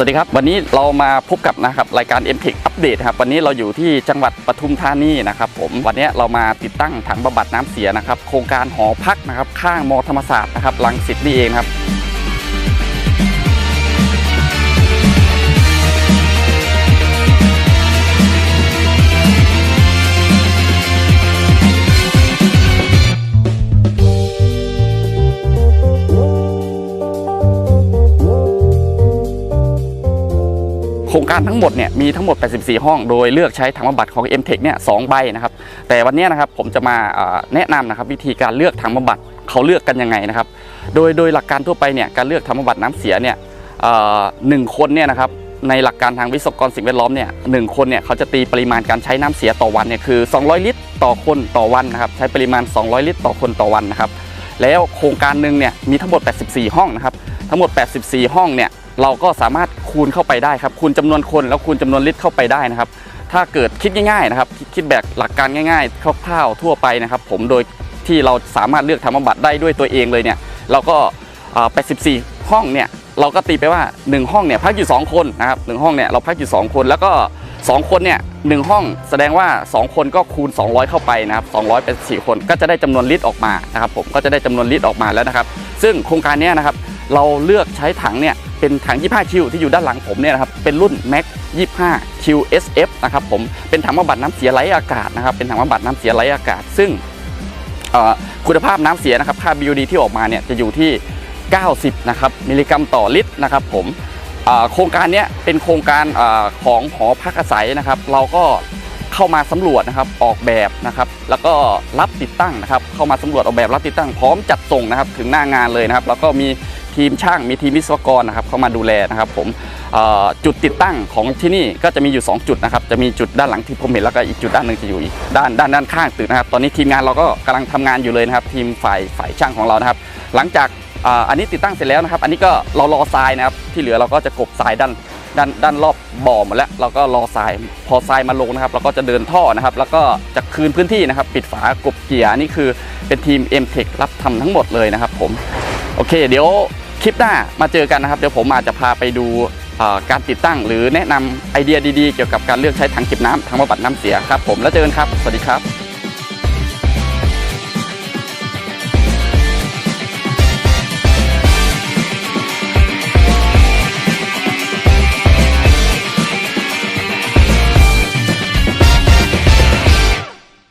สวัสดีครับ วันนี้เรามาพบกับนะครับรายการ m t e c h อัปเดตครับวันนี้เราอยู่ที่จังหวัดปทุมธานีนะครับผมวันนี้เรามาติดตั้งถังบำบัดน้ำเสียนะครับ โครงการหอพักนะครับข้างมอธรรมศาสตร์นะครับลังสิตนี่เองครับ โครงการทั้งหมดเนี่ยมีทั้งหมด 84 ห้อง โดยเลือกใช้ถังบำบัดของ m t e c h เนี่ยสองใบนะครับ แต่วันนี้นะครับผมจะมาแนะนำนะครับวิธีการเลือกถังบำบัดเขาเลือกกันยังไงนะครับ โดยโดยหลักการทั่วไปเนี่ยการเลือกถังบำบัดน้ำเสียเนี่ยหนึ่งคนเนี่ยนะครับในหลักการทางวิศวกรสิ่งแวดล้อมเนี่ยหนึ่งคนเนี่ยเขาจะตีปริมาณการใช้น้ำเสียต่อวันเนี่ยคือ 200 ลิตร ต่อคนต่อวันนะครับใช้ปริมาณ 200 ลิตร ต่อคนต่อวันนะครับแล้วโครงการหนึ่งเนี่ยมีทั้งหมด 84 ห้องนะครับทั้งหมด 84 ห้องเนี่ย เราก็สามารถคูณเข้าไปได้ครับคูณจำนวนคนแล้วคูณจำนวนลิตรเข้าไปได้นะครับ ถ้าเกิดคิดง่ายๆนะครับคิดคิดแบบหลักการง่ายๆคร่าวๆทั่วไปนะครับ ผมโดยที่เราสามารถเลือกทำบำบัดได้ด้วยตัวเองเลยเนี่ยเราก็เอ่อ84ห้องเนี่ยเราก็ตีไปว่า 1 ห้องเนี่ยพักอยู่ 2 คนนะครับหนึ่งห้องเนี่ยเราพักอยู่ 2 คนแล้วก็ 2 คนเนี่ยหนึ่งห้องแสดงว่า 2 คนก็คูณ 200 เข้าไปนะครับ200เป็น4คนก็จะได้จำนวนลิตรออกมานะครับผมก็จะได้จำนวนลิตรออกมาแล้วนะครับ ซึ่งโครงการนี้นะครับเราเลือกใช้ถังเนี่ย เป็นถัง 25 คิวที่อยู่ด้านหลังผมเนี่ยนะครับเป็นรุ่น Max 25 QSF นะครับผมเป็นถังบำบัดน้ำเสียไร้อากาศนะครับเป็นถังบำบัดน้ำเสียไร้อากาศ ซึ่งคุณภาพน้ำเสียนะครับค่า BOD ที่ออกมาเนี่ยจะอยู่ที่ 90 นะครับมิลลิกรัมต่อลิตรนะครับผมโครงการเนี้ยเป็นโครงการอของหอพักอาศัยนะครับ เราก็เข้ามาสำรวจนะครับออกแบบนะครับ แล้วก็รับติดตั้งนะครับ เข้ามาสำรวจออกแบบรับติดตั้งพร้อมจัดส่งนะครับถึงหน้างานเลยนะครับ แล้วก็มี ทีมช่างมีทีมวิศวกรนะครับเข้ามาดูแลนะครับผมจุดติดตั้งของที่นี่ก็จะมีอยู่ 2 จุดนะครับจะมีจุดด้านหลังที่ผมเห็นแล้วก็อีกจุดด้านหนึ่งจะอยู่อีกด้านด้านด้านข้างตึกนะครับตอนนี้ทีมงานเราก็กำลังทำงานอยู่เลยนะครับทีมฝ่ายฝ่ายช่างของเรานะครับ หลังจากอันนี้ติดตั้งเสร็จแล้วนะครับ อันนี้ก็เรารอทรายนะครับที่เหลือเราก็จะกบทรายด้านด้านด้านรอบบ่อหมดแล้วเราก็รอทรายพอทรายมาลงนะครับ เราก็จะเดินท่อนะครับ แล้วก็จะคืนพื้นที่นะครับ ปิดฝากบเกียร์นี่คือเป็นทีม m t e c h รับทำทั้งหมดเลยนะครับผม โอเค เดี๋ยว ลิปหน้ามาเจอกันนะครับ เดี๋ยวผมอาจจะพาไปดูการติดตั้ง หรือแนะนำไอเดียดีๆ เกี่ยวกับการเลือกใช้ถังเก็บน้ำถังบำบัดน้ำเสียครับผมแล้วเจอกันครับ สวัสดีครับ